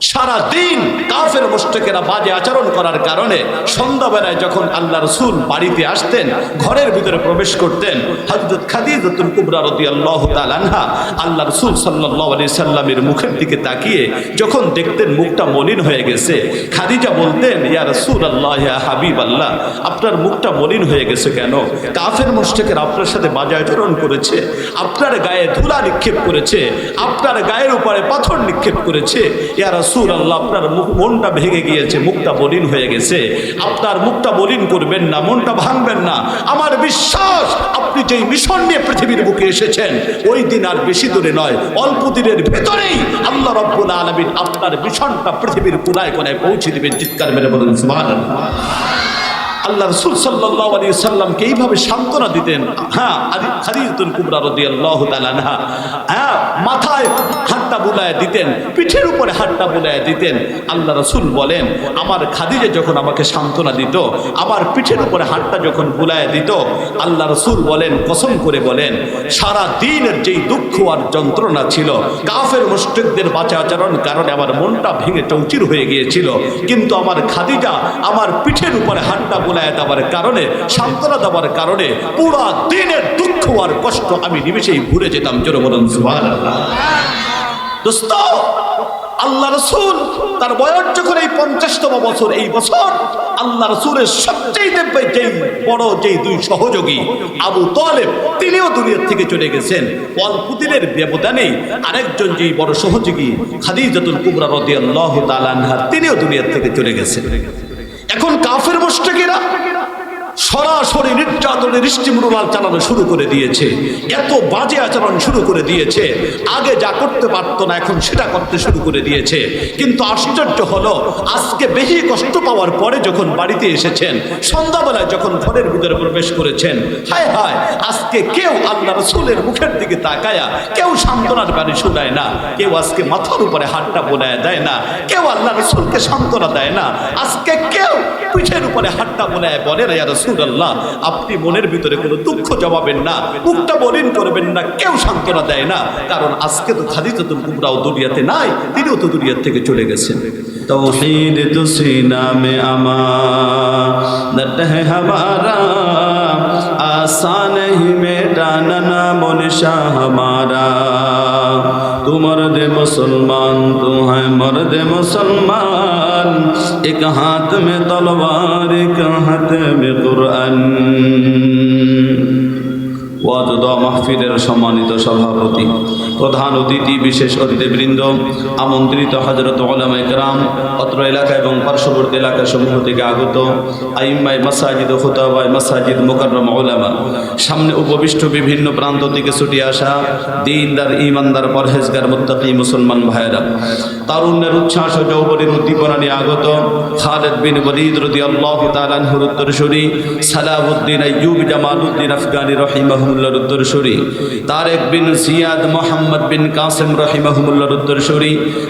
সারা দিন কাফের মুশরিকেরা বাজে আচরণ করার কারণে সন্ধ্যাবেলায় যখন আল্লাহ রসুল বাড়িতে আসতেন, ঘরের ভিতরে প্রবেশ করতেন, হযরত খাদিজাতুল কুবরা রাদিয়াল্লাহু তাআলা আনহা আল্লাহ রসুল সাল্লাল্লাহু আলাইহি সাল্লামের মুখের দিকে তাকিয়ে যখন দেখতেন মুখটা মলিন হয়ে গেছে, খাদিজা বলতেন, ইয়া রাসূলুল্লাহ, ইয়া হাবিবাল্লাহ, আপনার মুখটা মলিন হয়ে গেছে কেন? কাফের মুশরিকেরা আপনার সাথে বাজে আচরণ করেছে, আপনার গায়ে ধুলা নিক্ষেপ করেছে, আপনার গায়ের উপরে পাথর নিক্ষেপ করেছে, ইয়া রাসূল আল্লাহ আপনার মনটা ভেঙে গিয়েছে, মুখটা বলিন হয়ে গেছে। আপনার মুখটা বলিন করবেন না, মনটা ভাঙবেন না। আমার বিশ্বাস, আপনি যেই মিশন নিয়ে পৃথিবীর বুকে এসেছেন, ওই দিন আর বেশি দূরে নয়, অল্প দিনের ভেতরেই আল্লাহ রব্বুল আলমিন আপনার মিশনটা পৃথিবীর কোনায় কোনায় পৌঁছে দেবেন। চিৎকার মেরে বলেন আল্লাহ রসুল সাল্লাহ আলী সাল্লামকে এইভাবে সান্ত্বনা দিতেন। হ্যাঁ তালানহা হ্যাঁ মাথায় হাতটা বুলায় দিতেন, পিঠের উপরে হাতটা বুলায় দিতেন। আল্লাহ রসুল বলেন, আমার খাদিজে যখন আমাকে সান্ত্বনা দিত, আমার পিঠের উপরে হাতটা যখন বুলায় দিত, আল্লাহ রসুল বলেন, কসম করে বলেন, সারা দিনের যেই দুঃখ আর যন্ত্রণা ছিল, কাফের মুষ্টিকদের বাঁচা আচরণ কারণে আমার মনটা ভেঙে চৌচির হয়ে গিয়েছিল। কিন্তু আমার খাদিজা আমার পিঠের উপরে হাতটা বুলায় দেওয়ার কারণে, সান্ত্বনা দেওয়ার কারণে পুরা দিনের দুঃখ আর কষ্ট আমি নিমেষেই ভুলে যেতাম দোস্ত, আল্লাহ রসুল তার বয়স যখন এই পঞ্চাশতম বছর, এই বছর আল্লাহ রসুলের সবচেয়ে যেই, বড় যেই দুই সহযোগী, আবু তলেব, তিনিও দুনিয়ার থেকে চলে গেছেন। অল্প দিনের ব্যবধানেই আরেকজন যেই বড় সহযোগী, খাদিজাতুল কুবরা রদিয়াল্লাহু তাআলা আনহা, তিনিও দুনিয়ার থেকে চলে গেছেন। এখন কাফের মুশরিকেরা সরাসরি নির্যাতনের স্টিমরোলার চালানো শুরু করে দিয়েছে। এত বাজে আচরণ শুরু করে দিয়েছে। আগে যা করতে পারতো না, এখন সেটা করতে শুরু করে দিয়েছে। কিন্তু আশ্চর্য হলো, আজকে বেশি কষ্ট পাওয়ার পরে যখন বাড়িতে এসেছেন, সন্ধ্যাবেলায় যখন ঘরের ভিতরে প্রবেশ করেছেন, হায় হায়, আজকে কেউ আল্লাহ রসুলের মুখের দিকে তাকায়া, কেউ সান্ত্বনার বাড়ি শোনায় না। কেউ আজকে মাথার উপরে হাতটা বোলায় দেয় না। কেউ আল্লাহ রসুলকে সান্ত্বনা দেয় না। আজকে কেউ পিঠের উপরে হাতটা বোলায় বলে না, ইয়া রাসুল্লাহ আপনি মনের ভিতরে কোনো দুঃখ জমাবেন না, মুখটা বলিন করবেন না, কেউ সান্ত্বনা দেয় না। কারণ আজকে তো খাদিজা তুল কুমরাও দুনিয়াতে নাই, তিনিও তো দুনিয়ার থেকে চলে গেছেন। তৌহিদ তুসি নামে আমার হামারা, আসান হি মেটানা মনসা হামারা। तू मर्द मुसलमान तू है मर्द मुसलमान। एक हाथ में तलवार, एक हाथ में कुरान। ওয়াজদা মাহফিলের সম্মানিত সভাপতি, প্রধান অতিথি, বিশেষ অতিথিবৃন্দ, আমন্ত্রিত হজরত অত্র এলাকা এবং পার্শ্ববর্তী এলাকা সমূহ থেকে আগত আইম্মাই মাসাজিদ মাসাজিদ মোকাররম ওলামা সামনে উপবিষ্ট বিভিন্ন প্রান্ত থেকে ছুটি আসা দিনদার ইমানদার পরহেজগার, মুত্তাকি মুসলমান ভাইয়েরা। তারুণ্যের উচ্ছ্বাস ও যৌবনের উদ্দীপনা নিয়ে আগত খালেদ বিন বলিদ রদি আল্লাহ তালানহুর উত্তরসূরি সালাউদ্দিন আইয়ুব জামালউদ্দিন আফগানি রহিমাহুল্লার তারেক বিন সিয়াদ মোহাম্মদ বিন কাসেম রহিমাহুল্লার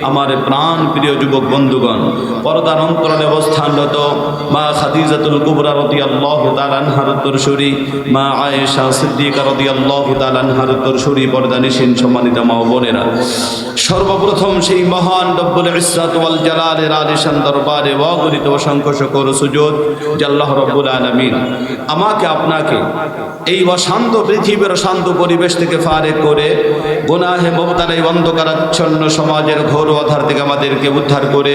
আমার প্রাণ প্রিয় যুবক বন্ধুগণ অন্তরালে অবস্থানরত মা খাদিজাতুল কুবরা রদি আল্লাহ তালানহার মা আয়েশা সিদ্দিকা রদি আল্লাহ তালানহার সম্মানিত মা বোনেরা। সর্বপ্রথম সেই মহান রব্বুল ইসরাত ওয়াল জালালের আলিশান দরবারে অগণিত অসংখ্য শকর সুযোগ জাল্লাহ রব্বুল আলামিন আমাকে, আপনাকে এই অশান্ত পৃথিবীর শান্ত পরিবেশ থেকে ফারে করে গুনাহে মমতার এই অন্ধকারাচ্ছন্ন সমাজের ঘোর আধার থেকে আমাদেরকে উদ্ধার করে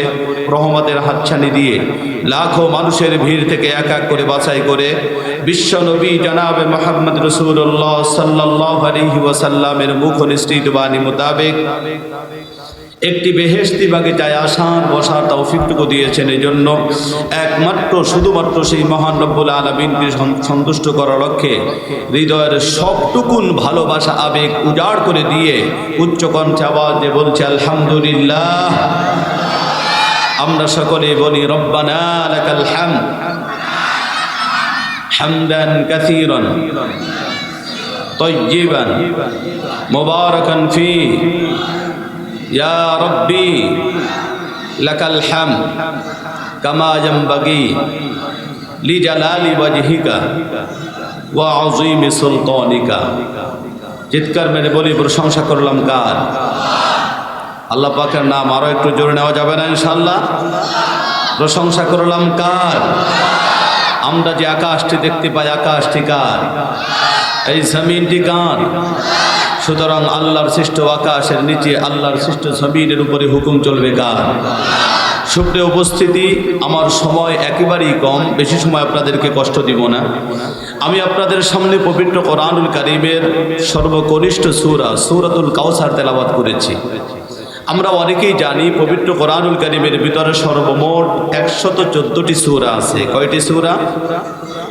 রহমতের হাতছানি দিয়ে লাখো মানুষের ভিড় থেকে এক এক করে বাছাই করে বিশ্ব নবী জানাবে মোহাম্মদ রসুল্লাহ সাল্লাহ আলহি ওয়াসাল্লামের মুখ নিশ্চিত বাণী মোতাবেক একটি বেহেস্তি বাগিচায় আসার বসার তৌফিকটুকু দিয়েছেন এই জন্য একমাত্র শুধুমাত্র সেই মহান রব্বুল আলমিনকে সন্তুষ্ট করার লক্ষ্যে হৃদয়ের সবটুকুন ভালোবাসা আবেগ উজাড় করে দিয়ে উচ্চকণ্ঠে আওয়াজে বলছে আলহামদুলিল্লাহ আমরা সকলে বলি রব্বানা লাকাল হাম হামদান কাসীরান طيبا مباركا فيه রব্বি লাকাল হাম কামা ইয়ানবাগি লিজালালি ওয়াজহিকা ওয়া আযীমি সুলতানিকা। চিৎকার মেরে বলি, প্রশংসা করলাম কার? আল্লাহ পাকের নাম আরও একটু জোরে নেওয়া যাবে না ইনশাল্লাহ প্রশংসা করলাম কার? আমরা যে আকাশটি দেখতে পাই, আকাশটি কার? এই জমিনটি কার? সুতরাং আল্লাহর সৃষ্ট আকাশের নিচে আল্লাহর সৃষ্ট জমিনের উপরে হুকুম চলবে কার? সুপ্রিয় উপস্থিতি, আমার সময় একেবারেই কম, বেশি সময় আপনাদেরকে কষ্ট দিব না। আমি আপনাদের সামনে পবিত্র কোরআনুল কারিমের সর্বকনিষ্ঠ সুরা, সুরাতুল কাউসার তেলাবাদ করেছি। আমরা অনেকেই জানি পবিত্র কোরআনুল কারিমের ভিতরে সর্বমোট একশত চোদ্দটি সুরা আছে। কয়টি সুরা?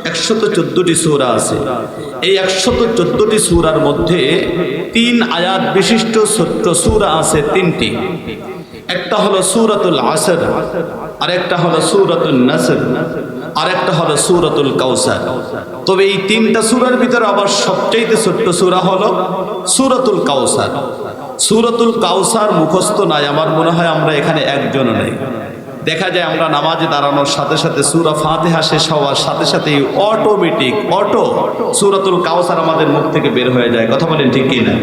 একশত চোদ্দটি সুরা আছে। এই একশত চোদ্দটি সুরার মধ্যে তিন আয়াত বিশিষ্ট ছোট্ট সুরা আছে তিনটি। একটা হলো সুরাতুল আসর আর একটা হলো সুরাতুল নাসর আর একটা হলো সুরাতুল কাউসার তবে এই তিনটা সুরার ভিতরে আবার সবচেয়ে ছোট্ট সুরা হলো সুরাতুল কাউসার সুরাতুল কাউসার মুখস্থ নাই, আমার মনে হয় আমরা এখানে একজনও নেই। দেখা যায় আমরা নামাজে দাঁড়ানোর সাথে সাথে সুরা ফাতেহা শেষ হওয়ার সাথে সাথে অটোমেটিক অটো সুরাতুল কাউসার আমাদের মুখ থেকে বের হয়ে যায়। কথা বলেন ঠিক কি না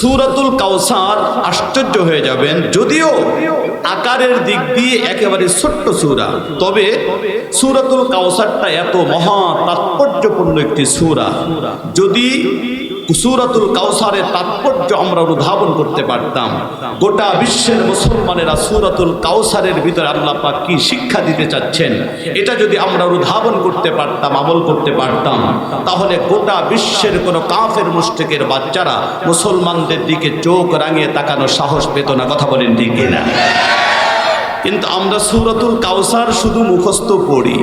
সুরাতুল কাউসার আশ্চর্য হয়ে যাবেন, যদিও আকারের দিক দিয়ে একেবারে ছোট্ট সুরা, তবে সুরাতুল কাউসারটা এত মহা তাৎপর্যপূর্ণ একটি সুরা। যদি সুরাতুল কাউসারের তাৎপর্য আমরা অনুধাবন করতে পারতাম। গোটা বিশ্বের মুসলমানেরা সুরাতুল কাউসারের ভিতরে আল্লাহ পাক কি শিক্ষা দিতে চাচ্ছেন, এটা যদি আমরা অনুধাবন করতে পারতাম, আমল করতে পারতাম, তাহলে গোটা বিশ্বের কোনো কাফের মুষ্টিকের বাচ্চারা মুসলমানদের দিকে চোখ রাঙিয়ে তাকানোর সাহস পেত না। কথা বলেন ঠিক না কিন্তু আমরা সুরাতুল কাউসার শুধু মুখস্থ পড়ি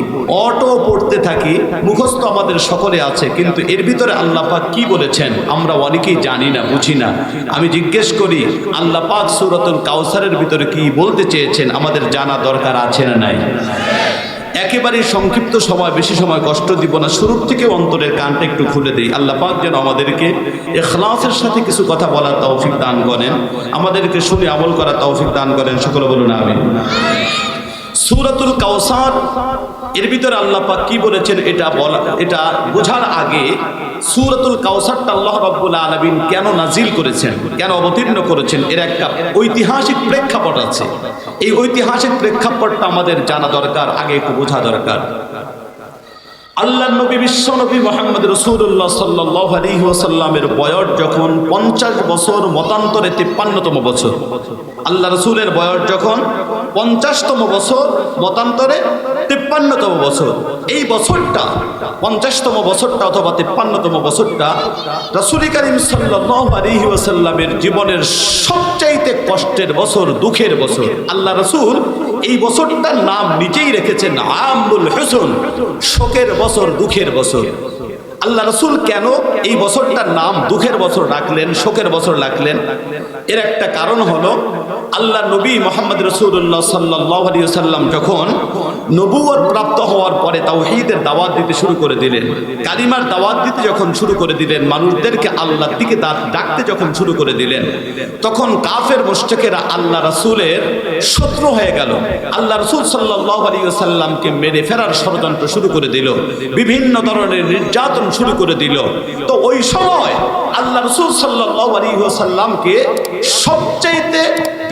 অটো পড়তে থাকি, মুখস্থ আমাদের সকলে আছে, কিন্তু এর ভিতরে আল্লাহ পাক কি বলেছেন, আমরা অনেকেই জানি না, বুঝি না। আমি জিজ্ঞেস করি, আল্লাহ পাক সুরাতুল কাউসারের ভিতরে কি বলতে চেয়েছেন, আমাদের জানা দরকার আছে না নাই? একেবারে সংক্ষিপ্ত সময়, বেশি সময় কষ্ট দিব না। শুরুর থেকে অন্তরের কানটা একটু খুলে দিই। আল্লাহ পাক যেন আমাদেরকে এখলাসের সাথে কিছু কথা বলার তৌফিক দান করেন। আমাদেরকে শুনে আমল করার তৌফিক দান করেন। সকলে বলুন আমি সুরাতুল কাউসার এর ভিতরে আল্লাহ পাক কি বলেছেন এটা বলা এটা বোঝার আগে সুরাতুল কাউসারটা আল্লাহ রাব্বুল আলামিন কেন নাজিল করেছেন? কেন অবতীর্ণ করেছেন? এর একটা ঐতিহাসিক প্রেক্ষাপট আছে। এই ঐতিহাসিক প্রেক্ষাপটটা আমাদের জানা দরকার, আগে একটু বোঝা দরকার। আল্লাহ নবী, বিশ্ব নবী মোহাম্মদ রসুল্লাহ সাল্লাহ আলী ওসাল্লামের বয়স যখন পঞ্চাশ বছর, মতান্তরে তিপ্পান্নতম বছর। আল্লাহ রসুলের বয়স যখন পঞ্চাশতম বছর, মতান্তরে তিপ্পান্নতম বছর। এই বছরটা, পঞ্চাশতম বছরটা অথবা তিপ্পান্নতম বছরটা রসুল করিম ওসাল্লামের জীবনের সবচাইতে কষ্টের বছর, দুঃখের বছর। আল্লাহ রসুল এই বছরটার নাম নিজেই রেখেছেন আমুল হুসন, শোকের বছর, দুঃখের বছর। আল্লাহ রসুল কেন এই বছরটার নাম দুঃখের বছর রাখলেন, শোকের বছর রাখলেন? এর একটা কারণ হলো আল্লাহ নবী মোহাম্মদ রসুল্লাহ সাল্লাহ সাল্লাম যখন নবুয়ত প্রাপ্ত হওয়ার পরে তাওহীদের দাওয়াত দিতে শুরু করে দিলেন, কালিমার দাওয়াত দিতে যখন শুরু করে দিলেন, মানুষদেরকে আল্লাহর দিকে ডাকতে যখন শুরু করে দিলেন, তখন কাফের মোষ্টেকেরা আল্লাহ রসুলের শত্রু হয়ে গেল। আল্লাহ রসুল সাল্লাহ আলী সাল্লামকে মেরে ফেরার ষড়যন্ত্র শুরু করে দিল, বিভিন্ন ধরনের নির্যাতন শুরু করে দিল। তো ওই সময় আল্লাহ রসুল সাল্লাহ আলী সাল্লামকে সবচাইতে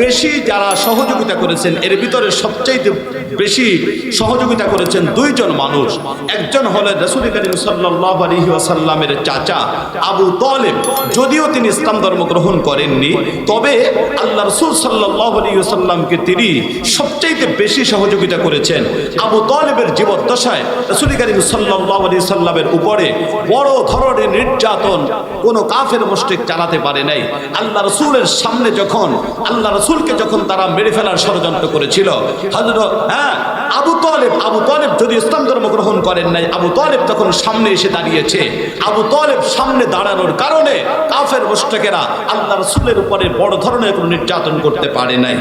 বেশি যারা সহযোগিতা করেছেন, এর ভিতরে সবচাইতে বেশি সহযোগিতা করেছেন দুইজন মানুষ। একজন হলেন রসুল করিম সাল্লাহ আলী সাল্লামের চাচা আবু তলেব। যদিও তিনি ইসলাম ধর্ম গ্রহণ করেননি, তবে আল্লাহ রসুল সাল্লাহ আলী সাল্লামকে তিনি সবচাইতে বেশি সহযোগিতা করেছেন। আবু তলেবের জীবদ্দশায় রসুল করিম সাল্লাহ আলী সাল্লামের উপরে বড় ধরনের নির্যাতন কোনো কাফের মুষ্টিক চালাতে পারে নাই। আল্লাহ রসুলের সামনে যখন আল্লাহ রসুলকে যখন তারা মেরে ফেলার ষড়যন্ত্র করেছিল হ্যাঁ আবু তলেব আবু তলেব যদি ইসলাম ধর্ম গ্রহণ করেন নাই, আবু তলেব তখন সামনে এসে দাঁড়িয়েছে। আবু তলেব সামনে দাঁড়ানোর কারণে কাফের মুষ্টিকেরা আল্লাহ রসুলের উপরে বড় ধরনের কোনো নির্যাতন করতে পারে নাই।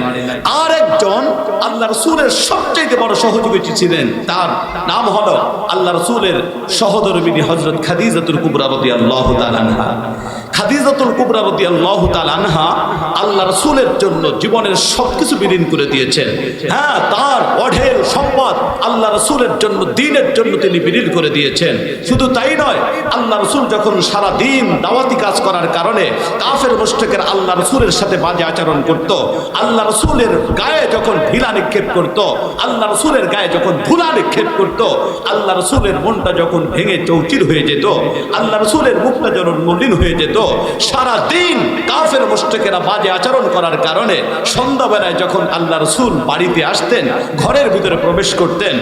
আর এক একজন আল্লাহ রসুলের সবচেয়ে বড় সহযোগী ছিলেন, তার নাম হলো আল্লাহ রসুলের সহধর্মিনী হজরত খাদিজাতুল কুবরা রদি আল্লাহ তালানহা খাদিজাতুল কুবরা রদি আল্লাহ তালানহা আল্লাহ রসুলের জন্য জীবনের সবকিছু বিলীন করে দিয়েছেন হ্যাঁ তার অঢেল সম্পদ আল্লাহ রসুলের জন্য, দিনের জন্য তিনি বিলীন করে দিয়েছেন। শুধু তাই নয়, আল্লাহ রসুল যখন সারা দিন দাওয়াতি কাজ করার কারণে কাফের মুশরিকের আল্লাহ রসুলের সাথে বাজে আচরণ করত, আল্লাহ রসুলের গায়ে যখন ভিলা নিক্ষেপ করত, আল্লাহ রসুলের গায়ে যখন ধুলা নিক্ষেপ করত, আল্লাহ রসুলের মনটা যখন ভেঙে চৌচির হয়ে যেত, আল্লাহ রসুলের মুখটা যখন মলিন হয়ে যেত সারা দিন কাফের মুশরিকেরা বাজে আচরণ করার কারণে সন্ধ্যাবেলায় যখন আল্লাহ রসুল বাড়িতে আসতেন, ঘরের ভিতরে প্রবেশ করতেন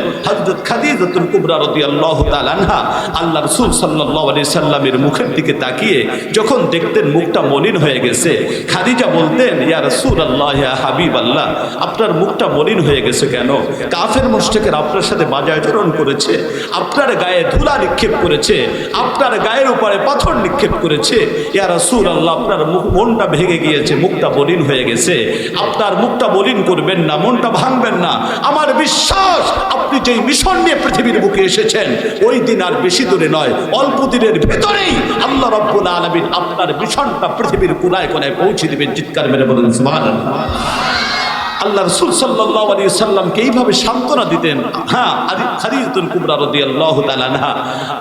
তাআলা আনহা আল্লাহ রসুল আলাইহি সাল্লামের মুখের দিকে তাকিয়ে যখন দেখতেন মুখটা মলিন হয়ে গেছে, খাদিজা বলতেন, ইয়া রাসূলুল্লাহ, ইয়া হাবিবাল্লাহ, আপনার মুখটা মলিন হয়ে গেছে কেন? কাফের মুশরিকের আপনার সাথে বাজে আচরণ করেছে, আপনার গায়ে ধুলা নিক্ষেপ করেছে, আপনার গায়ের উপরে পাথর নিক্ষেপ করেছে, ইয়া রাসূলুল্লাহ, আপনার মুখ মনটা ভেঙে গিয়েছে, মুখটা মলিন হয়ে গেছে। আপনার মুখটা বলিন করবেন না, মনটা ভাঙবেন না। আমার বিশ্বাস, আপনি যেই মিশন নিয়ে পৃথিবীর বুকে এসেছেন, ওই দিন আর বেশি দূরে নয়, অল্প দিনের ভেতরেই আল্লাহ রব্বুল আলমিন আপনার মিশনটা পৃথিবীর কোনায় কোনায় পৌঁছে দেবেন। চিৎকার মেরে বলেন, সুবহানাল্লাহ। আল্লাহ রসুল সাল্লাহ আলী সাল্লামকে এইভাবে সান্ত্বনা দিতেন। হ্যাঁ তালানহা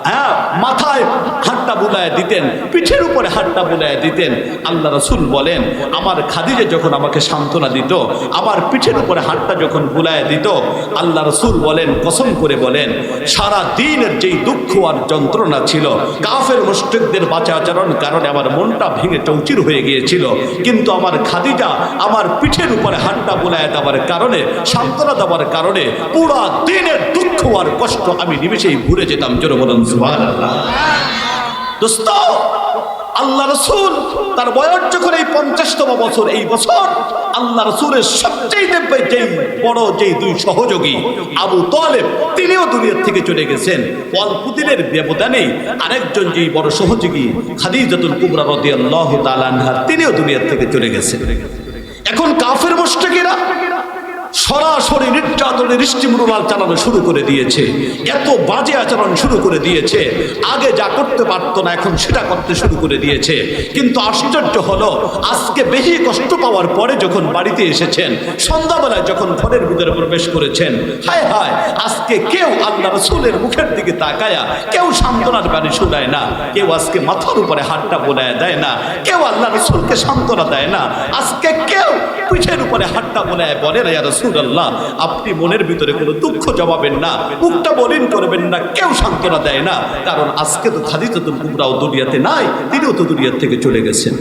হ্যাঁ মাথায় হাতটা বুলায় দিতেন, পিঠের উপরে হাতটা বুলায় দিতেন। আল্লাহ রসুল বলেন, আমার খাদিজা যখন আমাকে সান্ত্বনা দিত, আমার পিঠের উপরে হাতটা যখন বুলায় দিত, আল্লাহ রসুল বলেন, কসম করে বলেন, সারা দিনের যেই দুঃখ আর যন্ত্রণা ছিল, কাফের মুষ্টিকদের বাঁচা আচরণ কারণে আমার মনটা ভেঙে চৌচির হয়ে গিয়েছিল। কিন্তু আমার খাদিজা আমার পিঠের উপরে হাতটা বুলায় দেওয়ার কারণে, সান্ত্বনা দেওয়ার কারণে পুরা দিনের দুঃখ আর কষ্ট আমি নিমেষেই ভুলে যেতাম বলুন দোস্ত, আল্লাহ রসুল তার বয়স যখন এই পঞ্চাশতম বছর, এই বছর আল্লাহ রসুলের সবচেয়ে দেখবে যেই বড়, যেই দুই সহযোগী, আবু তলেব, তিনিও দুনিয়ার থেকে চলে গেছেন। অল্প দিনের ব্যবধানেই আরেকজন যেই বড় সহযোগী, খাদিজাতুল কুবরা রাদিয়াল্লাহু তাআলা আনহা, তিনিও দুনিয়ার থেকে চলে গেছেন। এখন কাফের মুশরিকেরা সরাসরি নির্যাতনের দৃষ্টিমূলাল চালানো শুরু করে দিয়েছে। এত বাজে আচরণ শুরু করে দিয়েছে। আগে যা করতে পারতো না, এখন সেটা করতে শুরু করে দিয়েছে। কিন্তু আশ্চর্য হলো, আজকে বেশি কষ্ট পাওয়ার পরে যখন বাড়িতে এসেছেন, সন্ধ্যাবেলায় যখন ঘরের ভিতরে প্রবেশ করেছেন, হায় হায়, আজকে কেউ আল্লাহ রসুলের মুখের দিকে তাকায়া, কেউ সান্ত্বনার বাড়ি শোনায় না। কেউ আজকে মাথার উপরে হাতটা বোলায় দেয় না। কেউ আল্লাহ রসুলকে সান্ত্বনা দেয় না। আজকে কেউ পিঠের উপরে হাতটা বোলায় বলে না রসুল আল্লাহ, আপনি মনের ভিতরে কোনো দুঃখ জমাবেন না, মুখটা বলেন করবেন না, কেউ সান্ত্বনা দেয় না। কারণ আজকে তো খাদিজাতুল কুবরাও দুনিয়াতে নাই, তিনিও তো দুনিয়ার থেকে চলে গেছেন।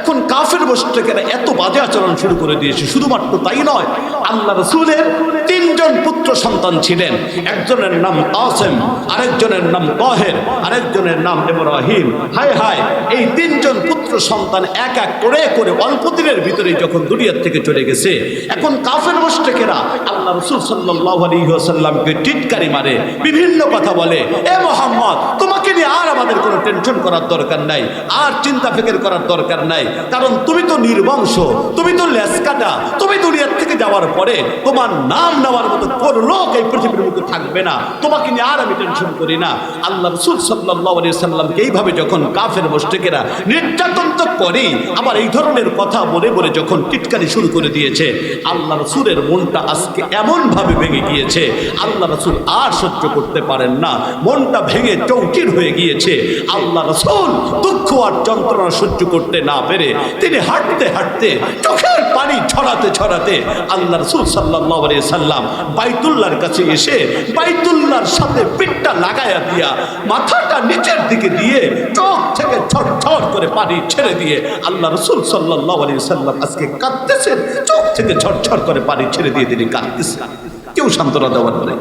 এখন কাফের মুশরিকেরা এত বাজে আচরণ শুরু করে দিয়েছে, শুধুমাত্র তাই নয়, আল্লাহ রসুলের তিনজন পুত্র সন্তান ছিলেন। একজনের নাম আসেম আরেকজনের নাম কহের আরেকজনের নাম ইব্রাহিম। হায় হায়, এই তিনজন পুত্র সন্তান এক এক করে করে অল্প দিনের ভিতরে যখন দুনিয়ার থেকে চলে গেছে, এখন কাফের মুশরিকেরা আল্লাহ রসুল সাল্লাল্লাহু আলাইহি ওয়াসাল্লামকে টিটকারি মারে, বিভিন্ন কথা বলে, এ মোহাম্মদ, তোমাকে নিয়ে আর আমাদের কোনো টেনশন করার দরকার নাই, আর চিন্তা ফিকির করার দরকার নাই। কারণ তুমি তো নির্বংশ তুমি তো লেসকাটা তুমি দুনিয়ার থেকে যাওয়ার পরে তোমার নাম নেওয়ার মতো কোন লোক এই পৃথিবীর মধ্যে থাকবে না। তোমাকে নিয়ে আর আমি টেনশন করি না। আল্লাহ রসুল সাল্লাহ আলি সাল্লামকে এইভাবে যখন কাফের মুশরিকেরা নির্যাতন তো করেই, আবার এই ধরনের কথা বলে বলে যখন টিটকারি শুরু করে দিয়েছে, আল্লাহ রসুলের মনটা আজকে এমনভাবে ভেঙে গিয়েছে, আল্লাহ রসুল আর সহ্য করতে পারেন না। মনটা ভেঙে চৌকির হয়ে গিয়েছে। আল্লাহ রসুল দুঃখ আর যন্ত্রণা সহ্য করতে না পেরে তিনি হাঁটতে হাঁটতে চোখের পানি ছড়াতে ছড়াতে আল্লাহ রসুল সাল্লাহ সাল্লাম বাইতুল্লাহর কাছে এসে বাইতুল্লাহর সাথে পিঠটা লাগায়া দিয়া মাথাটা নিচের দিকে দিয়ে চোখ থেকে ছট করে পানি ছেড়ে দিয়ে আল্লাহ রসুল সাল্লাহ আলী সাল্লাম আজকে কাঁদতেছেন। চোখ থেকে ঝরঝর করে পানি ছেড়ে দিয়ে তিনি কাঁদতেছেন। কেউ সান্ত্বনা দেওয়ার নেই।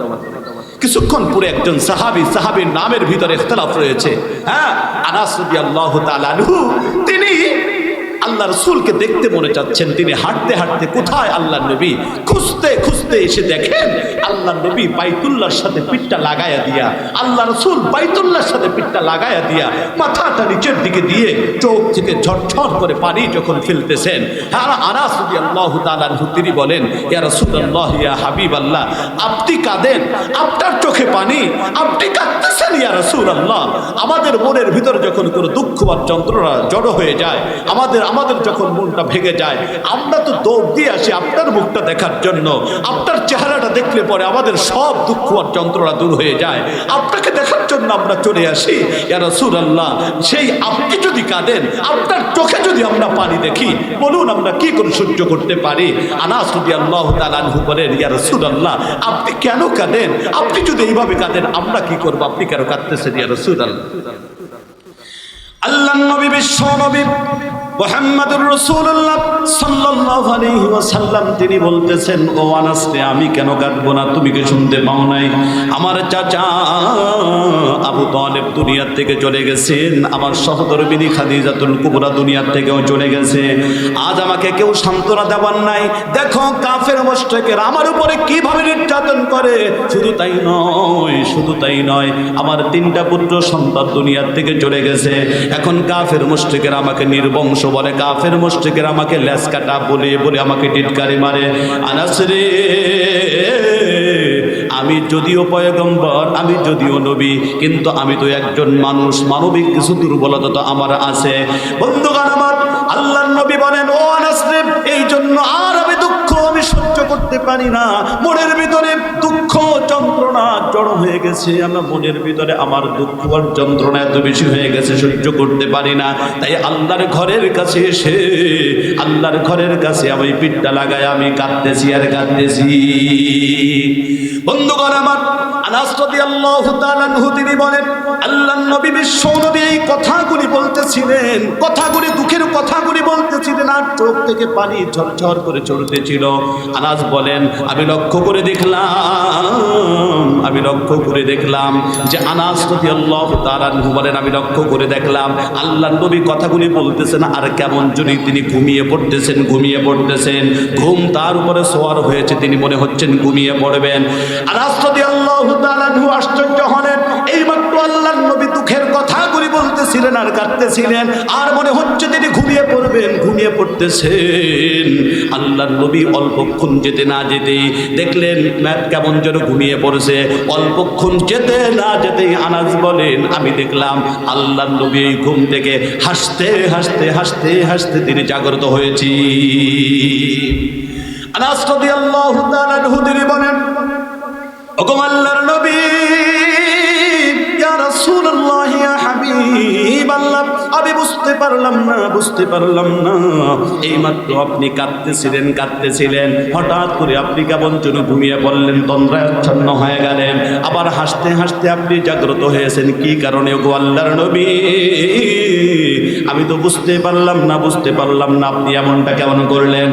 কিছুক্ষণ পরে একজন সাহাবি সাহাবির নামের ভিতরে ইখতলাফ রয়েছে। হ্যাঁ আনাস রাদিয়াল্লাহু তাআলা আনহু, তিনি আল্লাহ রসুলকে দেখতে মনে চাচ্ছেন। তিনি হাঁটতে হাঁটতে কোথায় আল্লাহ নবী? খুঁজতে খুঁজতে এসে দেখেন আল্লাহ নবী বাইতুল্লাহর সাথে পিঠটা লাগায়া দিয়া, আল্লাহ রসুল বাইতুল্লাহর সাথে পিঠটা লাগায়া দিয়া মাথাটা নিচের দিকে দিয়ে চোখ থেকে ঝরঝর করে পানি যখন ফেলতেছেন। আল্লাহ তিনি বলেন হাবিব আল্লাহ আপনি কাঁদেন, আপনার চোখে পানি, আপনি কাঁদতেছেন, ইয়া রাসূলুল্লাহ। আমাদের মনের ভিতর যখন কোনো দুঃখ বা যন্ত্রণা জড়ো হয়ে যায় আমাদের আমাদের যখন মনটা ভেঙে যায়, আমরা তো দৌড় দিয়ে আসি আপনার মুখটা দেখার জন্য। আপনার চেহারাটা দেখলে পরে আমাদের সব দুঃখ আর যন্ত্রণা দূর হয়ে যায়। আপনাকে দেখার জন্য আমরা চলে আসি। ইয়া রাসূলুল্লাহ, সেই আপনি যদি কাঁদেন, আপনার চোখে যদি আমরা পানি দেখি, বলুন আমরা কি করে সহ্য করতে পারি? আনাস রাদিয়াল্লাহু তাআলা আনহু বলেন, ইয়া রাসূলুল্লাহ, আপনি কেন কাঁদেন? আপনি যদি এইভাবে কাঁদেন, আমরা কি করব? আপনি কেন কাঁদতেছেন? ইয়া রাসূলুল্লাহ। আল্লাহ নবী, বিশ্ব নবী তিনি বলতেছেন, ও আনাস আমি কেন কাঁদবো না? তুমি কি শুনতে পাও নাই? আমার চাচা আবু তালেব দুনিয়ার থেকে চলে গেছেন, আমার সহধর্মিনী খাদিজাতুল কুবরা দুনিয়ার থেকেও চলে গেছে। আজ আমাকে কেউ সান্ত্বনা দেওয়ার নাই। দেখো, কাফের মোশরিকের আমার উপরে কীভাবে নির্যাতন করে? শুধু তাই নয়, শুধু তাই নয়, আমার তিনটা পুত্র সন্তান দুনিয়ার থেকে চলে গেছে। এখন কাফের মুশরিকের আমাকে নির্বংশ বলে কাফের মুশরিকের আমাকে লেস কাটা বলে বলে আমাকে টিটকারি মারে। আনাস রে, আমি যদিও পয়গম্বর, আমি যদিও নবী, কিন্তু আমি তো একজন মানুষ। মানবিক কিছু দুর্বলতা তো আমার আছে। বন্ধুগণ আমার, আল্লাহর নবী বলেন, ও আনাস রে এই জন্য আর আমি দুঃখ আমি সহ্য করতে পারি না। মনের ভিতরে যন্ত্রণা জড়ো হয়ে গেছে। আমার মনের ভিতরে আমার দুঃখ আর যন্ত্রণা এত বেশি হয়ে গেছে, সহ্য করতে পারি না। তাই আল্লাহর ঘরের কাছে এসে, আল্লাহর ঘরের কাছে আমি পিঠটা লাগাই, আমি কাঁদতেছি আর কাঁদতেছি। বন্ধুগণ, আমার তিনি বলেন, আল্লাহর নবী বিশ্ব নবী এই কথাগুলি বলতেছিলেন, কথাগুলি দুঃখের কথাগুলি বলতেছিলেন, আর চোখ থেকে পানি ঝরঝর করে চলতেছিল আনাস বলেন, আমি লক্ষ্য করে দেখলাম আমি লক্ষ্য করে দেখলাম যে আনাস রাদিয়াল্লাহু আল্লাহ আনহু বলেন, আমি লক্ষ্য করে দেখলাম আল্লাহ নবী কথাগুলি বলতেছেন, আর কেমন যদি তিনি ঘুমিয়ে পড়তেছেন ঘুমিয়ে পড়তেছেন, ঘুম তার উপরে সোয়ার হয়েছে, তিনি মনে হচ্ছেন ঘুমিয়ে পড়বেন। আনাস রাদিয়াল্লাহু আল্লাহ আশ্চর্য হলেন বলতেছিলেন আর কাঁদতেছিলেন। আর মনে হচ্ছে তিনি ঘুমিয়ে পড়বেন, ঘুমিয়ে পড়তেছেন। আল্লাহর নবী অল্পক্ষণ যেতে না যেতে দেখলেন ম্যাট কেমন যেন ঘুমিয়ে পড়েছে। অল্পক্ষণ যেতে না যেতে আনাজ বলেন, আমি দেখলাম আল্লাহর নবী এই ঘুম থেকে হাসতে হাসতে হাসতে হাসতে তিনি জাগ্রত হয়েছি। বলেন আল্লাহর নবী, ইয়া রাসূলুল্লাহ, ইয়া হাবিব আমি বুঝতে পারলাম না, বুঝতে পারলাম না। এইমাত্র আপনি কাঁদতেছিলেন কাঁদতেছিলেন। হঠাৎ করে আপনি কেমন যেন ঘুমিয়ে পড়লেন হয়ে গেলেন। আবার হাসতে হাসতে আপনি জাগ্রত হয়েছেন, কি কারণে নবী? আমি তো বুঝতে পারলাম না, বুঝতে পারলাম না, আপনি এমনটা কেমন করলেন?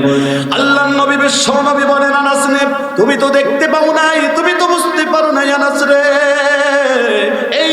আল্লাহ নবী বিশ্ব নবী বলেন, আনাস তুমি তো দেখতে পাও নাই, তুমি তো বুঝতে পারো নাই, আনাস রে। এই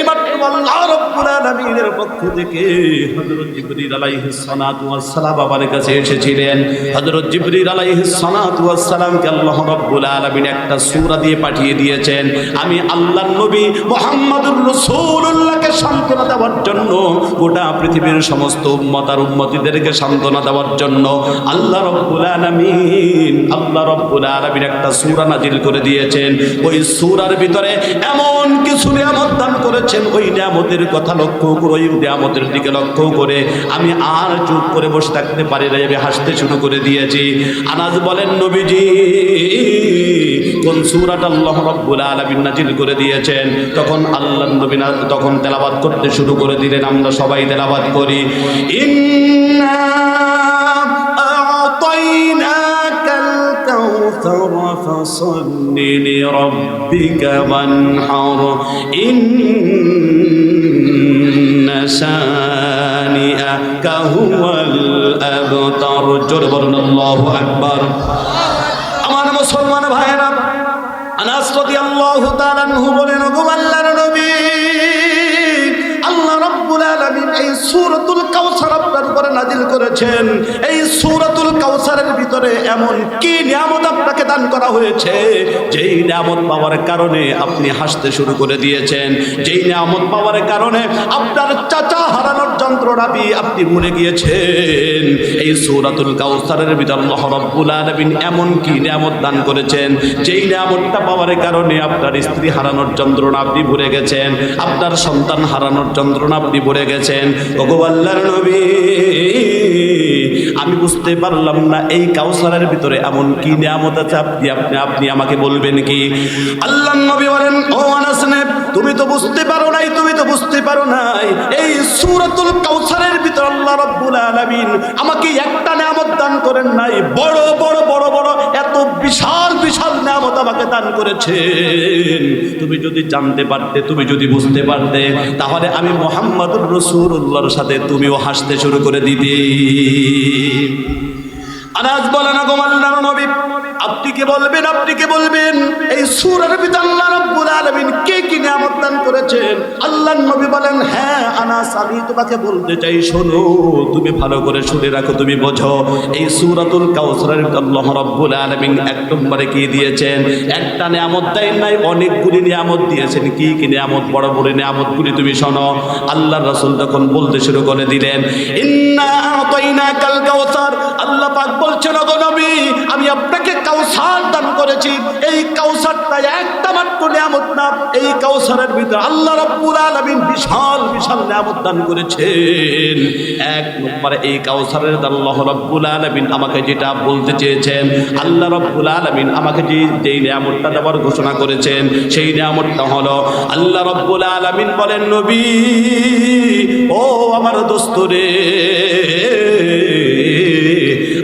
গোটা পৃথিবীর সমস্ত উম্মত আর উম্মতিদেরকে সান্ত্বনা দেওয়ার জন্য আল্লাহ রব্বুল আলামিন, আল্লাহ রব্বুল আলামিন একটা সূরা নাজিল করে দিয়েছেন। ওই সূরার ভিতরে এমন কিছু নিয়ামত দান করেছেন, ওই নিয়ামতের কথা লক্ষ্য করে, ওই নিয়ামতের দিকে লক্ষ্য করে আমি আর চুপ করে বসে থাকতে পারি না আমি হাসতে শুরু করে দিয়েছি। আনাজ বলেন, নবীজি, কোন সূরাটা আল্লাহ রব্বুল আলামিন নাজিল করে দিয়েছেন? তখন আল্লাহ নবী তখন তেলাওয়াত করতে শুরু করে দিলেন, আমরা সবাই তেলাওয়াত করি। ইন্না লিরাব্বিকা ওয়ানহার ইন্না শানিআকা হুয়াল আবতার জোরে বলুন আল্লাহু আকবার আমার মুসলমান ভাইরা আনাস রাদিয়াল্লাহু তাআলা আনহু বলেন, ওগো আল্লাহর নবী, আল্লাহ রাব্বুল আলামিন এই সূরাতুল কাউসার আপনার উপরে নাজিল করেছেন। এই সূরাতুল কাউসারের ভিতরে এমন কি নিয়ামত আপনাকে দান করা হয়েছে? যেই নিয়ামত পাওয়ার কারণে আপনি হাসতে শুরু করে দিয়েছেন। যেই নিয়ামত পাওয়ার কারণে আপনার চাচা হারানোর যন্ত্রণাবি আপনি ভুলে গিয়েছেন। এই সূরাতুল কাউসারের ভিতর রাব্বুল এমন কি নিয়ামত দান করেছেন? যেই নিয়ামতটা পাওয়ার কারণে আপনার স্ত্রী হারানোর যন্ত্রণা আপনি ভুলে গেছেন। আপনার সন্তান হারানোর যন্ত্রণা আপনি ভুলে গেছেন। ওগো আল্লাহর নবী। আমি বুঝতে পারলাম না এই কাউসারের ভিতরে এমন কি নিয়ামত আছে? আপনি আপনি আপনি আমাকে বলবেন কি? আল্লাহ নবী বলেন, ও আনাস তুমি তো বুঝতে পারো নাই, তুমি তো বুঝতে পারো নাই। এই সূরাতুল কাউসারের ভিতর আল্লাহ রাব্বুল আলামিন আমাকে একটা নিয়ামত দান করেন নাই। বড় বড় বড় বড়, এত বিশাল বিশাল নিয়ামত আমাকে দান করেছেন। তুমি যদি জানতে পারতে, তুমি যদি বুঝতে পারতে, তাহলে আমি মোহাম্মদুর রসুল্লাহর সাথে তুমিও হাসতে শুরু করে দিতে। الرجيم আনাজ বলেন আগম আল্লাহর নবী। আপনি কে বলবেন, আপনি কে বলবেন? এই সূরার ভিতর আল্লাহ রাব্বুল কে কি নিয়ামত দান করেছেন? আল্লাহর নবী বলেন হ্যাঁ আনাস, আমি তোমাকে বলতে চাই, শোনো, তুমি ভালো করে শুনে রাখো, তুমি বোঝো, এই সূরাতুল কাউসারের আল্লাহ রাব্বুল আলামিন এক নম্বরে কি দিয়েছেন? একটা নিয়ামত দেয় নাই, অনেকগুলি নিয়ামত দিয়েছেন। কি কি নিয়ামত, বড় বড় নিয়ামতগুলি তুমি শোনো। আল্লাহর রাসূল তখন বলতে শুরু করে দিলেন, ইন্না আতাইনাকাল কাউসার আল্লাহ পাক বলছেন নবী, আমি আপনাকে কাউসার দান করেছি। এই কাউসারটা একটা মাত্র নিয়ামত না, এই কাউসারের ভিতরে আল্লাহ রাব্বুল আলামিন বিশাল বিশাল নিয়ামত দান করেছেন। এক নম্বরে এই কাউসারের আল্লাহ রাব্বুল আলামিন আমাকে যেটা বলতে চেয়েছেন, আল্লাহ রাব্বুল আলামিন আমাকে যে, যেই নিয়ামতটা দেওয়ার ঘোষণা করেছেন, সেই নিয়ামতটা হলো, আল্লাহ রাব্বুল আলামিন বলেন, নবী, ও আমার দোস্তরে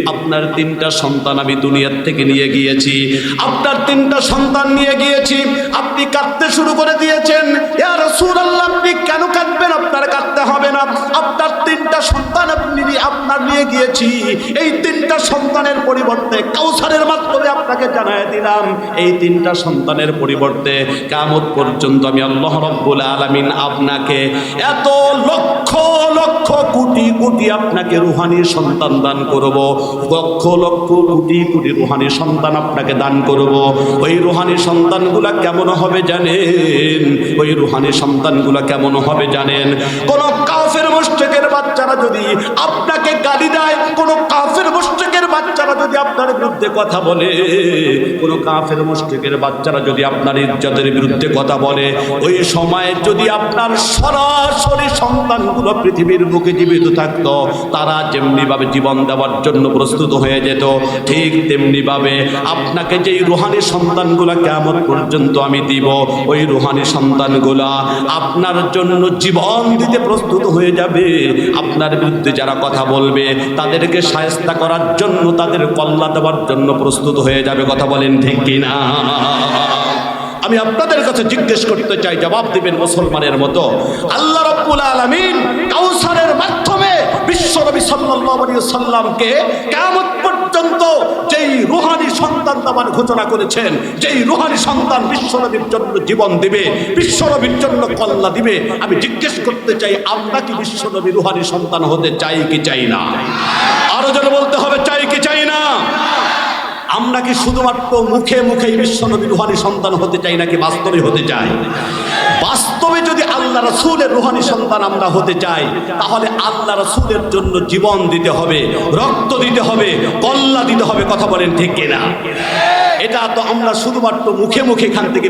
আপনার তিনটা সন্তান আমি দুনিয়ার থেকে নিয়ে গিয়েছি। আপনার তিনটা সন্তান নিয়ে গিয়েছি। আপনি কাঁদতে শুরু করে দিয়েছেন। আপনি কেন কাঁদবেন? আপনার কাঁদতে হবে না। আপনার তিনটা সন্তান আপনি আপনার নিয়ে গিয়েছি। এই তিনটা সন্তানের পরিবর্তে কাউসারের মাধ্যমে আপনাকে জানায় দিলাম। এই তিনটা সন্তানের পরিবর্তে কামত পর্যন্ত আমি আল্লাহ রব্বুল আলামিন আপনাকে এত লক্ষ লক্ষ কোটি কোটি আপনাকে রুহানি সন্তান দান করব। লক্ষ লক্ষ কোটি কোটি রুহানি সন্তান আপনাকে দান করব। ওই রুহানি সন্তানগুলা কেমন হবে জানেন? ওই রুহানি সন্তানগুলা কেমন হবে জানেন? কোন কাফের মুশরিকের বাচ্চারা যদি আপনাকে গালি দেয়, কোন কাফের মুশরিকের বাচ্চারা যদি আপনার বিরুদ্ধে কথা বলে, কোন কাফের মুশরিকের বাচ্চারা যদি আপনার ইজ্জতের বিরুদ্ধে কথা বলে, ওই সময়ে যদি আপনার সরাসরি সন্তানগুলো পৃথিবীর বুকে জীবিত থাকতো, তারা যেমনিভাবে জীবন দেওয়ার জন্য প্রস্তুত হয়ে যেত, ঠিক তেমনিভাবে আপনাকে যেই রুহানি সন্তানগুলা কেমন পর্যন্ত আমি দিব, ওই রুহানি সন্তানগুলা আপনার জন্য জীবন দিতে প্রস্তুত হয়ে যাবে। আপনার বিরুদ্ধে যারা কথা বলবে, তাদেরকে সায়স্তা করার জন্য, তাদের কল্লা দেওয়ার জন্য প্রস্তুত হয়ে যাবে, কথা বলেন ঠিক কিনা? আমি আপনাদের কাছে জিজ্ঞেস করতে চাই, জবাব দিবেন মুসলমানের মতো। আল্লাহ রব্বুল আলামিন কাউসারের মাধ্যমে বিশ্বনবী আলাইহি সাল্লামকে কিয়ামত পর্যন্ত যেই রুহানি সন্তান দেওয়ার ঘোষণা করেছেন, যেই রুহানি সন্তান বিশ্বনবীর জন্য জীবন দিবে বিশ্বনবীর জন্য কল্লা দিবে, আমি জিজ্ঞেস করতে চাই, আমরা কি বিশ্বনবী রুহানি সন্তান হতে চাই কি চাই না? আরও যেন বলতে হবে, চাই কি চাই না? আমরা কি শুধুমাত্র মুখে মুখে বিশ্বনবী রুহানি সন্তান হতে চাই নাকি বাস্তবে হতে চাই? বাস্তবে যদি আল্লাহ রসুলের রুহানি সন্তান আমরা হতে চাই, তাহলে আল্লাহ রসুলের জন্য জীবন দিতে হবে, রক্ত দিতে হবে, কল্লা দিতে হবে, কথা বলেন ঠিক কিনা? এটা তো আমরা শুধুমাত্র মুখে মুখে এখান থেকে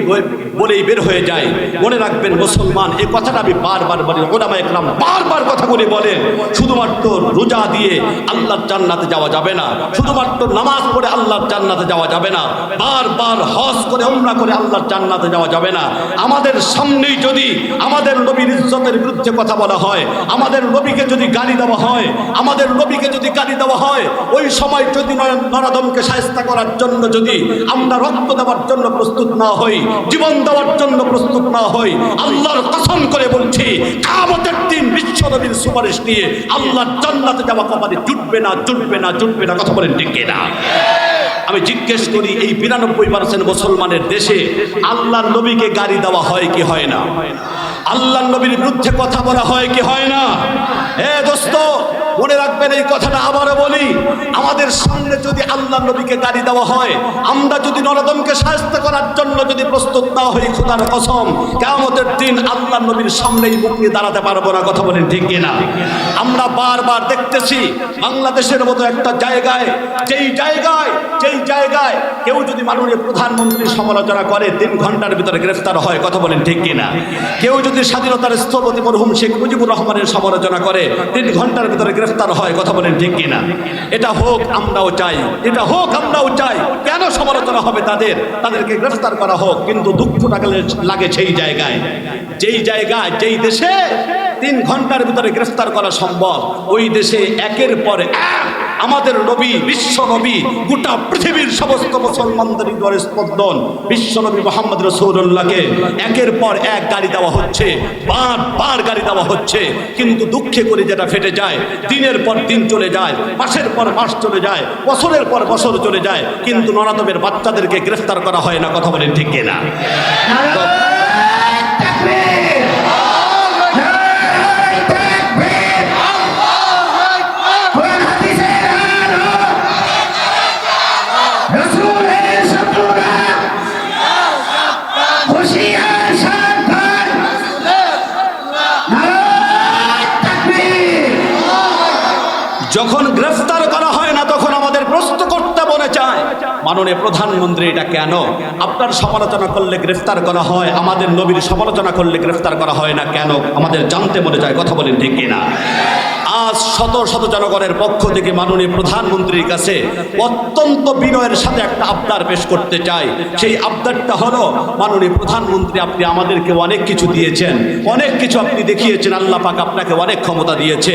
বলেই বের হয়ে যাই। মনে রাখবেন মুসলমান এই কথাটা আমি বারবার বলি, ওলামা একরাম বারবার কথা কথাগুলি বলেন, শুধুমাত্র রোজা দিয়ে আল্লাহর জান্নাতে যাওয়া যাবে না, শুধুমাত্র নামাজ পড়ে আল্লাহর জান্নাতে যাওয়া যাবে না, বারবার হজ করে, উমরা করে আল্লাহর জান্নাতে যাওয়া যাবে না। আমাদের সামনেই যদি আমাদের নবীর ইজ্জতের বিরুদ্ধে কথা বলা হয়, আমাদের নবীকে যদি গালি দেওয়া হয়, আমাদের নবীকে যদি গালি দেওয়া হয়, ওই সময় যদি নরাদমকে সায়স্তা করার জন্য যদি আমরা রক্ত দেওয়ার জন্য প্রস্তুত না হই, জীবন দেওয়ার জন্য প্রস্তুত না হই। আল্লাহর কসম করে বলছি, কামতের দিন বিশ্ব নবীর সুপারিশ নিয়ে আল্লাহর জান্নাতে যাওয়া কপালে জুটবে না জুটবে না জুটবে না। কথা বলেন ঠিক না আমি জিজ্ঞেস করি, এই বিরানব্বই পার্সেন্ট মুসলমানের দেশে আল্লাহর নবীকে গাড়ি দেওয়া হয় কি হয় না? আল্লাহ নবীর বিরুদ্ধে কথা বলা হয় কি হয় না? এ দোস্ত মনে রাখবেন এই কথাটা আবারও বলি, আমাদের সামনে যদি আল্লাহ নবীকে গাড়ি দেওয়া হয়, আমরা যদি নরদমকে সাহায্য করার জন্য যদি প্রস্তুত না হই, খোদার কসম কেমতের দিন আল্লাহ নবীর সামনেই মুখ নিয়ে দাঁড়াতে পারব না, কথা বলেন ঠিক কিনা? আমরা বারবার দেখতেছি, বাংলাদেশের মতো একটা জায়গায়, যেই জায়গায় যেই জায়গায় কেউ যদি মাননীয় প্রধানমন্ত্রীর সমালোচনা করে, তিন ঘণ্টার ভিতরে গ্রেফতার হয়, কথা বলেন ঠিক কিনা? কেউ যদি স্বাধীনতার স্থপতি মরহুম শেখ মুজিবুর রহমানের সমালোচনা করে, তিন ঘণ্টার ভিতরে গ্রেফতার হয়, কথা বলেন ঠিক কিনা? এটা হোক, আমরাও চাই। এটা হোক, আমরাও চাই। কেন সমালোচনা হবে তাদের? তাদেরকে গ্রেফতার করা হোক, কিন্তু দুঃখ লাগলে লাগে সেই জায়গায়। যেই জায়গায়, যেই দেশে তিন ঘণ্টার ভিতরে গ্রেফতার করা সম্ভব, ওই দেশে একের পরে এক আমাদের নবী, বিশ্ব নবী, গোটা পৃথিবীর সমস্ত মুসলমানদের হৃদয়ের স্পন্দন। বিশ্ব নবী মোহাম্মদ রসৌল্লাহকে একের পর এক গাড়ি দেওয়া হচ্ছে, বার বার গাড়ি দেওয়া হচ্ছে। কিন্তু দুঃখে করে যেটা ফেটে যায়, দিনের পর দিন চলে যায়, মাসের পর মাস চলে যায়, বছরের পর বছর চলে যায়, কিন্তু নরাতবের বাচ্চাদেরকে গ্রেফতার করা হয় না, কথা বলেন ঠিক কিনা? মাননীয় প্রধানমন্ত্রী, এটা কেন? আপনার সমালোচনা করলে গ্রেফতার করা হয়, আমাদের নবীর সমালোচনা করলে গ্রেফতার করা হয় না কেন? আমাদের জানতে মনে চায় কথা বলেন ঠিক কিনা? আজ শত শত জনগণের পক্ষ থেকে মাননীয় প্রধানমন্ত্রীর কাছে অত্যন্ত বিনয়ের সাথে একটা আবদার পেশ করতে চাই। সেই আবদারটা হলো, মাননীয় প্রধানমন্ত্রী, আপনি আমাদেরকে অনেক কিছু দিয়েছেন। অনেক কিছু আপনি দেখিয়েছেন, আল্লাহ পাক আপনাকে অনেক ক্ষমতা দিয়েছে।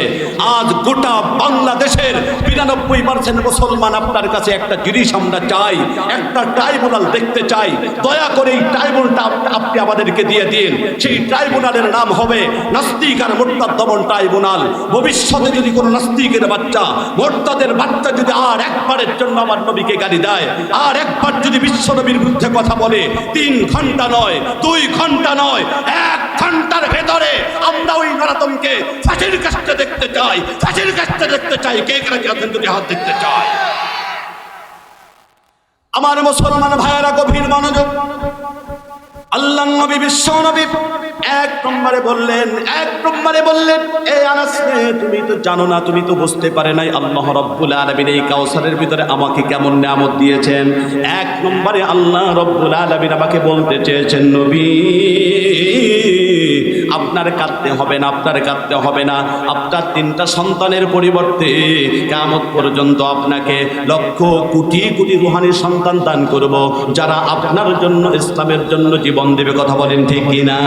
আজ গোটা বাংলাদেশের বিরানব্বই পার্সেন্ট মুসলমান আপনার কাছে একটা জিনিস আমরা চাই, একটা ট্রাইব্যুনাল দেখতে চাই। দয়া করে এই ট্রাইব্যুনালটা আপনি আমাদেরকে দিয়ে দিন। সেই ট্রাইব্যুনালের নাম হবে নাস্তিক আর মোট্টার দমন ট্রাইব্যুনাল। ভবিষ্যতে যদি কোনো নাস্তিকের বাচ্চা মোট্টাদের বাচ্চা যদি আর একবারের জন্য আমার নবীকে গালি দেয়, আর একবার যদি বিশ্ব নবীর বিরুদ্ধে কথা বলে, তিন ঘণ্টা নয়, দুই ঘণ্টা নয়, এক ঘণ্টার ভেতরে আমরা ওই নরাতমকে ফাঁসির কাছতে দেখতে চাই, ফাঁসির কাছতে দেখতে চাই, কে কে আছেন যদি হাত দেখতে চাই। আমার মুসলমান ভাইয়েরা, গভীর মনোযোগ আল্লাহ নবী, বিশ্ব নবী এক নম্বরে বললেন, এক নম্বরে বললেন এই আনাস তুমি তো জানো না, তুমি তো বুঝতে পারে নাই, আল্লাহ রব্বুল আলমিন এই কাউসারের ভিতরে আমাকে কেমন নিয়ামত দিয়েছেন? এক নম্বরে আল্লাহ রব্বুল আলমিন আমাকে বলতে চেয়েছেন, নবী, আপনার কাঁদতে হবে না, আপনার কাঁদতে হবে না, আপনার তিনটা সন্তানের পরিবর্তে কেমন পর্যন্ত আপনাকে লক্ষ কোটি কোটি রুহানি সন্তান দান করব, যারা আপনার জন্য, ইসলামের জন্য জীবন দেবে কথা বলেন ঠিক কিনা?